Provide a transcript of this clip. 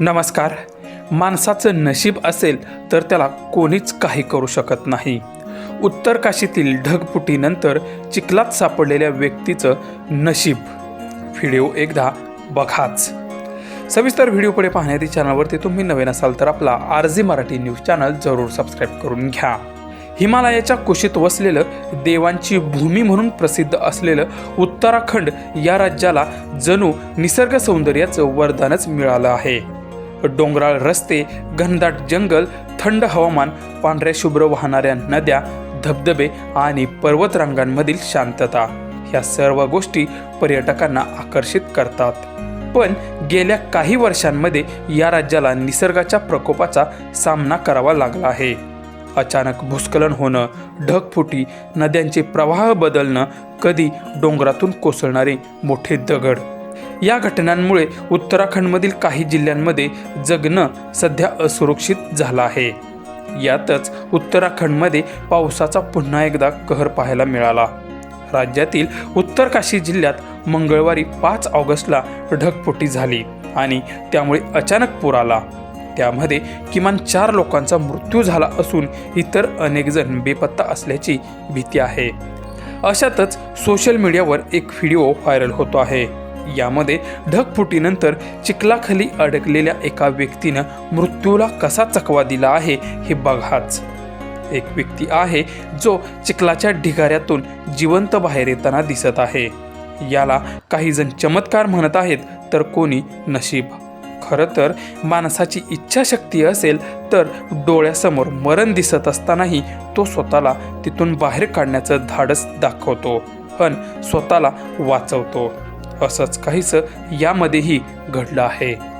नमस्कार. माणसाचं नशीब असेल तर त्याला कोणीच काही करू शकत नाही. उत्तर काशीतील ढगपुटीनंतर चिखलात सापडलेल्या व्यक्तीचं नशीब. व्हिडिओ एकदा बघाच. सविस्तर व्हिडिओ पुढे पाहण्याआधी चॅनलवरती तुम्ही नवीन असाल तर आपला आरजी मराठी न्यूज चॅनल जरूर सबस्क्राईब करून घ्या. हिमालयाच्या कुशीत वसलेलं देवांची भूमी म्हणून प्रसिद्ध असलेलं उत्तराखंड या राज्याला जणू निसर्ग सौंदर्याचं वरदानच मिळालं आहे. डोंगराळ रस्ते घनदाट जंगल थंड हवामान पांढऱ्या शुभ्र वाहणाऱ्या नद्या धबधबे आणि पर्वतरांगांमधील शांतता ह्या सर्व गोष्टी पर्यटकांना आकर्षित करतात. पण गेल्या काही वर्षांमध्ये या राज्याला निसर्गाच्या प्रकोपाचा सामना करावा लागला आहे. अचानक भूस्खलन होणं ढगफुटी नद्यांचे प्रवाह बदलणं कधी डोंगरातून कोसळणारे मोठे दगड या घटनांमुळे उत्तराखंडमधील काही जिल्ह्यांमध्ये जगणं सध्या असुरक्षित झालं आहे. यातच उत्तराखंडमध्ये पावसाचा पुन्हा एकदा कहर पाहायला मिळाला. राज्यातील उत्तर काशी जिल्ह्यात मंगळवारी पाच ऑगस्टला ढगफुटी झाली आणि त्यामुळे अचानक पूर आला. त्यामध्ये किमान चार लोकांचा मृत्यू झाला असून इतर अनेक जण बेपत्ता असल्याची भीती आहे. अशातच सोशल मीडियावर एक व्हिडिओ व्हायरल होतो आहे. यामध्ये ढगफुटीनंतर चिखलाखाली अडकलेल्या एका व्यक्तीनं मृत्यूला कसा चकवा दिला आहे हे बघाच. एक व्यक्ती आहे जो चिखलाच्या ढिगाऱ्यातून जिवंत बाहेर येताना दिसत आहे. याला काही जण चमत्कार म्हणत आहेत तर कोणी नशीब. खरं तर माणसाची इच्छाशक्ती असेल तर डोळ्यासमोर मरण दिसत असतानाही तो स्वतःला तिथून बाहेर काढण्याचं धाडस दाखवतो. पण स्वतःला वाचवतो. असंच काहीसं यामध्येही घडलं आहे.